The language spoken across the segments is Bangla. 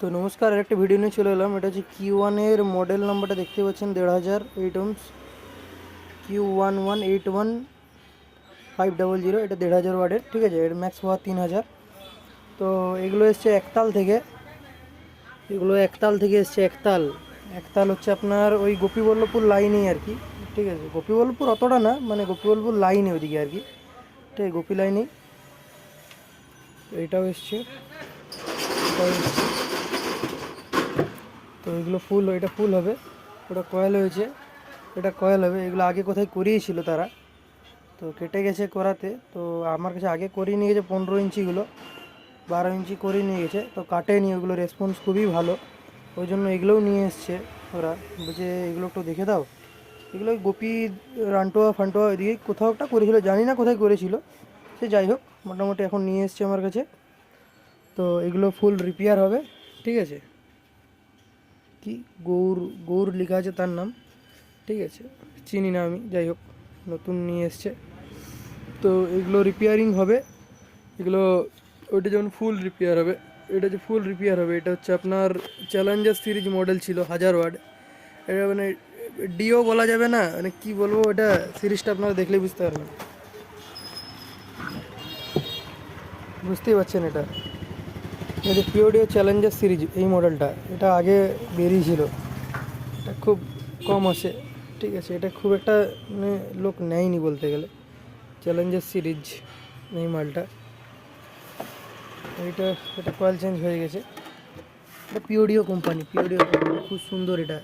তো নমস্কার একটা ভিডিও নিয়ে চলে এলাম। এটা হচ্ছে কিউ ওয়ানের মডেল নাম্বারটা দেখতে পাচ্ছেন, দেড় হাজার eight ohms Q one one eight one five double zero এটা দেড় হাজার ওয়ার্ডের ঠিক আছে? এর ম্যাক্স পাওয়ার তিন হাজার। তো এগুলো এসছে একতাল থেকে। এগুলো একতাল থেকে এসছে একতাল। একতাল হচ্ছে আপনার ওই গোপীবল্লভপুর লাইনেই আর কি, ঠিক আছে? গোপীবল্লভপুর অতটা না মানে গোপীবল্লভপুর লাইনে ওইদিকে আর কি, ঠিক গোপী লাইনেই এটাও এসছে। তো এগুলো ফুল, এটা ফুল হবে। ওটা কয়েল হয়েছে। এটা কয়েল হবে। এগুলো আগে কোথায় করিয়েছিল তারা। তো কেটে গেছে করাতে। তো আমার কাছে আগে করিয়ে নিয়ে গেছে পনেরো ইঞ্চিগুলো বারো ইঞ্চি করিয়ে নিয়ে গেছে। তো কাটেনি। ওগুলো রেসপন্স খুবই ভালো। ওই জন্য এগুলোও নিয়ে এসছে ওরা। বলছে, এগুলো একটু দেখে দাও। এগুলো গোপী, রান্টোয়া, ফান্টোয়া ওইদিকে কোথাও একটা করেছিল। জানি না কোথায় করেছিল। সে যাই হোক, মোটামুটি এখন নিয়ে এসছে আমার কাছে। তো এগুলো ফুল রিপেয়ার হবে। ঠিক আছে? কি? গৌর গৌর লেখা আছে তার নাম। ঠিক আছে, চিনি না আমি, যাই হোক, নতুন নিয়ে এসছে। তো এগুলো রিপেয়ারিং হবে। এগুলো, ওইটা যেমন ফুল রিপেয়ার হবে, এটা যে ফুল রিপেয়ার হবে, এটা হচ্ছে আপনার চ্যালেঞ্জার সিরিজ মডেল ছিল, হাজার ওয়ার্ড এটা মানে ডিও বলা যাবে না মানে কি বলব এটা সিরিজটা আপনারা দেখলে বুঝতে পারবেন। বুঝতেই পারছেন এটা। এটা পিওডিও চ্যালেঞ্জার সিরিজ এই মডেলটা এটা আগে বেরিয়েছিল। এটা খুব কম আসে, ঠিক আছে? এটা খুব একটা মানে লোক নেয়নি বলতে গেলে। চ্যালেঞ্জার সিরিজ এই মালটা এটা এটা কয়েল চেঞ্জ হয়ে গেছে। এটা পিওডিও কোম্পানি পিওডিও কোম্পানি খুব সুন্দর এটা।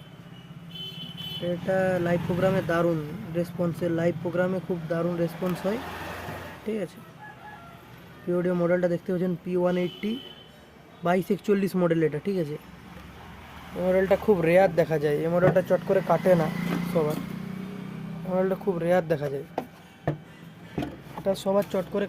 এটা লাইভ প্রোগ্রামে দারুণ রেসপন্সের লাইভ প্রোগ্রামে খুব দারুণ রেসপন্স হয়, ঠিক আছে? পিওডিও মডেলটা দেখতে পাচ্ছেন পি ওয়ান এইটটি বাইশ একচল্লিশ মডেল এটা, ঠিক আছে? এই মডেলটা খুব রেয়ার দেখা যায়। এই মডেলটা চট করে কাটে না সবার। এই মডেলটা খুব রেয়ার দেখা যায়। এটা সবার চট করে